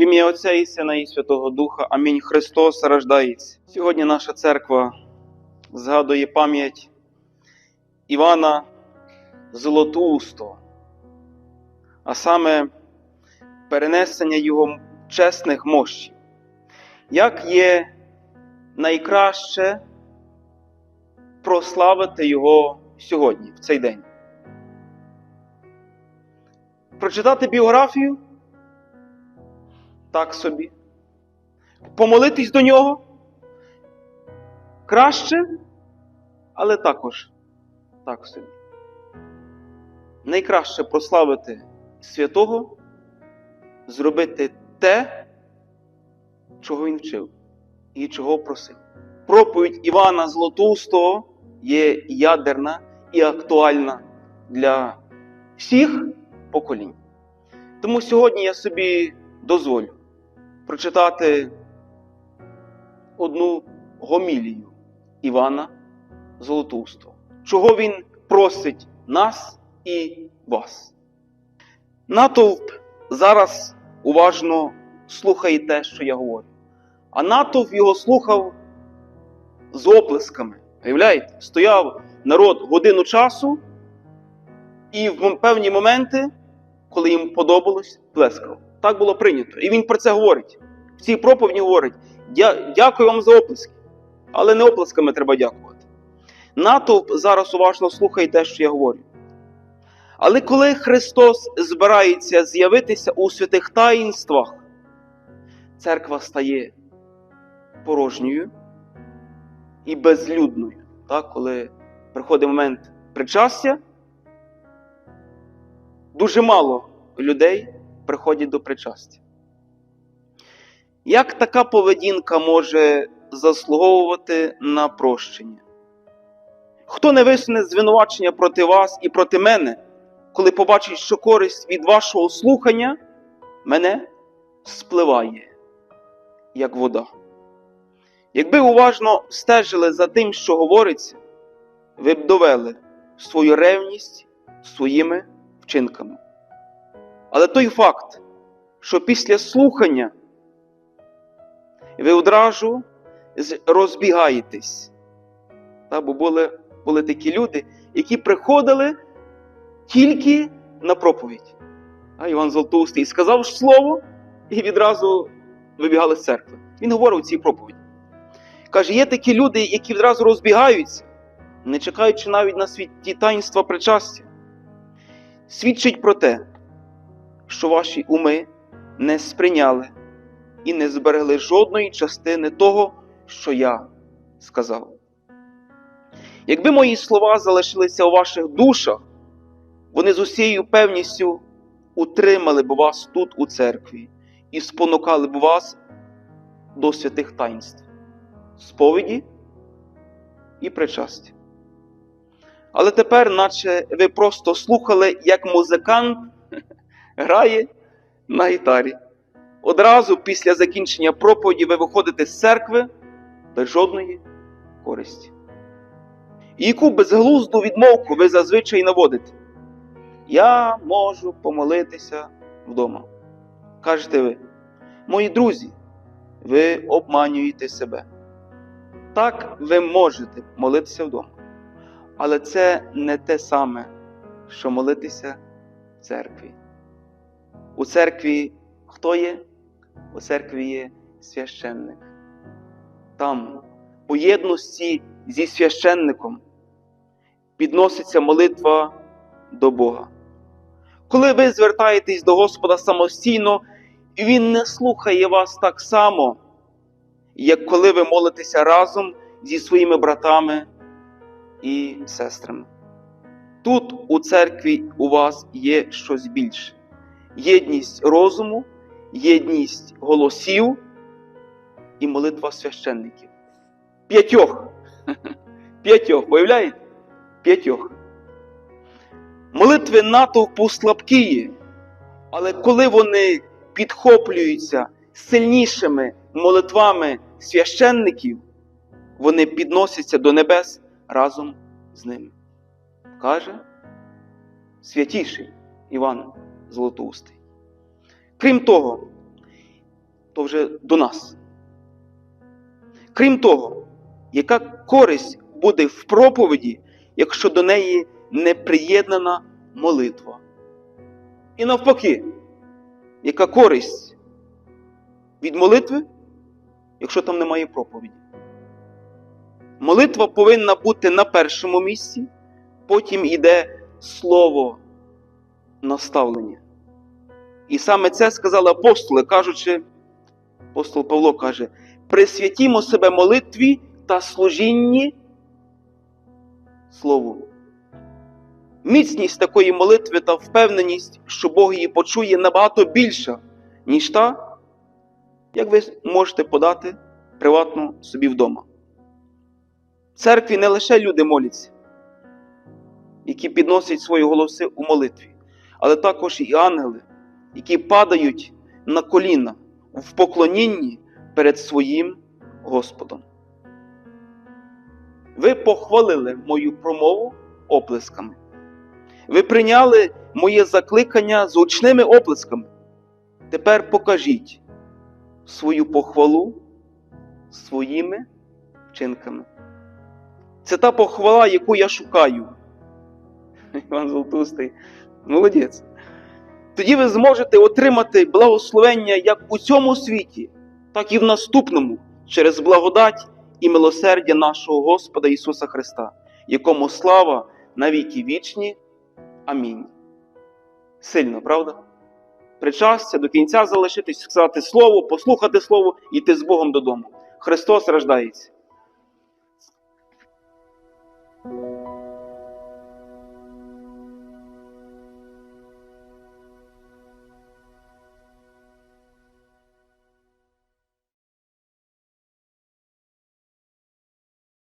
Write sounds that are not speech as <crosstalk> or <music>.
В ім'я Отця і Сина і Святого Духа. Амінь. Христос рождається. Сьогодні наша церква згадує пам'ять Івана Золотоустого, а саме перенесення його чесних мощів. Як є найкраще прославити його сьогодні, в цей день? Прочитати біографію? Так собі. Помолитись до нього? Краще, але також так собі. Найкраще прославити святого, зробити те, чого він вчив і чого просив. Проповідь Івана Златоустого є ядерна і актуальна для всіх поколінь. Тому сьогодні я собі дозволю прочитати одну гомілію Івана Золотоустого. Чого він просить нас і вас. Натовп зараз уважно слухає те, що я говорю. А натовп його слухав з оплесками. Уявляєте? Стояв народ годину часу, і в певні моменти, коли їм подобалось, плескав. Так було прийнято. І він про це говорить. В цій проповіді говорить: «Дя- дякую вам за оплески. Але не оплесками треба дякувати. Натовп зараз уважно слухає те, що я говорю. Але коли Христос збирається з'явитися у святих таїнствах, церква стає порожньою і безлюдною. Так, коли приходить момент причастя, дуже мало людей приходять до причастя. Як така поведінка може заслуговувати на прощення? Хто не висуне звинувачення проти вас і проти мене, коли побачить, що користь від вашого слухання мене спливає, як вода? Якби уважно стежили за тим, що говориться, ви б довели свою ревність своїми вчинками. Але той факт, що після слухання ви одразу розбігаєтесь. Та, бо були, були такі люди, які приходили тільки на проповідь. А Іван Золотоустий сказав слово і відразу вибігали з церкви. Він говорив цій проповіді. Каже, є такі люди, які відразу розбігаються, не чекаючи навіть на світі таїнства причастя. Свідчить про те, що ваші уми не сприйняли і не зберегли жодної частини того, що я сказав. Якби мої слова залишилися у ваших душах, вони з усією певністю утримали б вас тут у церкві і спонукали б вас до святих таїнств, сповіді і причастя. Але тепер, наче ви просто слухали, як музикант грає на гітарі. Одразу після закінчення проповіді ви виходите з церкви без жодної користі. І яку безглузду відмовку ви зазвичай наводите? Я можу помолитися вдома. Кажете ви, мої друзі, ви обманюєте себе. Так, ви можете молитися вдома. Але це не те саме, що молитися в церкві. У церкві хто є? У церкві є священник. Там, у єдності зі священником, підноситься молитва до Бога. Коли ви звертаєтесь до Господа самостійно, Він не слухає вас так само, як коли ви молитеся разом зі своїми братами і сестрами. Тут у церкві у вас є щось більше: єдність розуму, єдність голосів і молитва священників. П'ятьох. <laughs> П'ятьох, уявляєте? П'ятьох. Молитви натовпу слабкі, але коли вони підхоплюються сильнішими молитвами священників, вони підносяться до небес разом з ними. Каже святіший Іван Золотоустий. Крім того, то вже до нас. Крім того, яка користь буде в проповіді, якщо до неї не приєднана молитва? І навпаки, яка користь від молитви, якщо там немає проповіді? Молитва повинна бути на першому місці, потім йде слово наставлення. І саме це сказали апостоли, кажучи, апостол Павло каже: присвятімо себе молитві та служінні Слову. Міцність такої молитви та впевненість, що Бог її почує набагато більша, ніж та, як ви можете подати приватно собі вдома. В церкві не лише люди моляться, які підносять свої голоси у молитві, але також і ангели, які падають на коліна в поклонінні перед своїм Господом. Ви похвалили мою промову оплесками. Ви прийняли моє закликання з гучними оплесками. Тепер покажіть свою похвалу своїми вчинками. Це та похвала, яку я шукаю. <laughs> Іван Золотустий, Молодець. Тоді ви зможете отримати благословення як у цьому світі, так і в наступному, через благодать і милосердя нашого Господа Ісуса Христа, якому слава навіки вічні. Амінь. Сильно, правда? Причастя до кінця залишитись, сказати Слово, послухати Слово йти з Богом додому. Христос рождається.